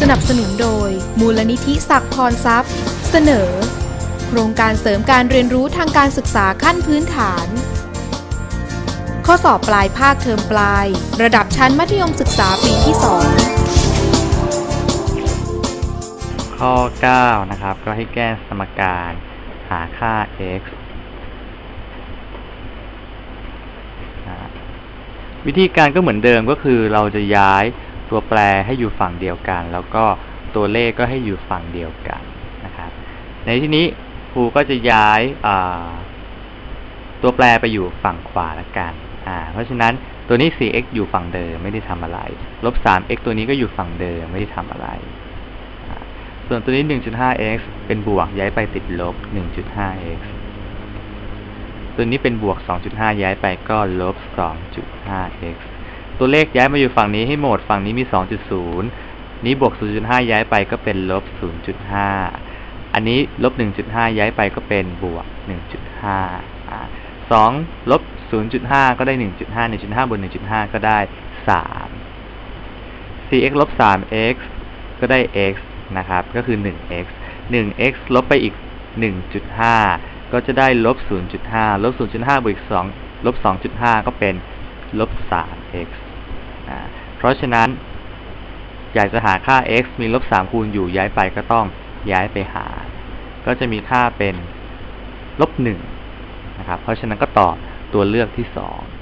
สนับสนุนโดย มูลนิธิศักพรทรัพย์ เสนอ โครงการเสริมการเรียนรู้ทางการศึกษาขั้นพื้นฐาน ข้อสอบปลายภาคเทอมปลาย ระดับชั้นมัธยมศึกษาปีที่ 2 ข้อ 9 นะครับ ก็ให้แก้สมการหาค่า x อ่าวิธีการก็เหมือนเดิมก็คือเราจะย้าย ตัวแปรให้อยู่ฝั่งเดียวกัน แล้วก็ตัวเลขก็ให้อยู่ฝั่งเดียวกันนะครับ ในที่นี้ครูก็จะย้ายาตัวแปรไปอยู่ฝั่งขวาละกันอ่าเพราะฉะนั้นตัวนี้ 4x อยู่ฝั่งเดิมไม่ได้ทำอะไร ลบ 3x ตัวนี้ก็อยู่ฝั่งเดิมไม่ได้ทำอะไร ส่วนตัวนี้ 1.5x เป็นบวกย้ายไปติดลบ 1.5x ตัวนี้เป็นบวก 2.5 ย้ายไปก็ลบ 2.5x ตัวเลขย้ายมาอยู่ฝั่งนี้ให้หมด ฝั่งนี้มี 2.0 นี้บวก 0.5 ย้ายไปก็เป็นลบ 0.5 อันนี้ลบ 1.5 ย้ายไปก็เป็นบวก 1.5 2ลบ 0.5 ก็ได้ 1.5 1.5 บวก1.5 ก็ได้ 3 4x ลบ 3x ก็ได้ x นะครับ ก็คือ 1x 1x ลบไปอีก 1.5 ก็จะได้ลบ 0.5 ลบ 0.5 บวกอีก 2 ลบ 2.5 ก็เป็นลบ 3x เพราะฉะนั้น อยากจะหาค่า x มีลบ3คูณอยู่ย้ายไปก็ต้องย้ายไปหา ก็จะมีค่าเป็นลบ1นะครับ เพราะฉะนั้นก็ตอบตัวเลือกที่2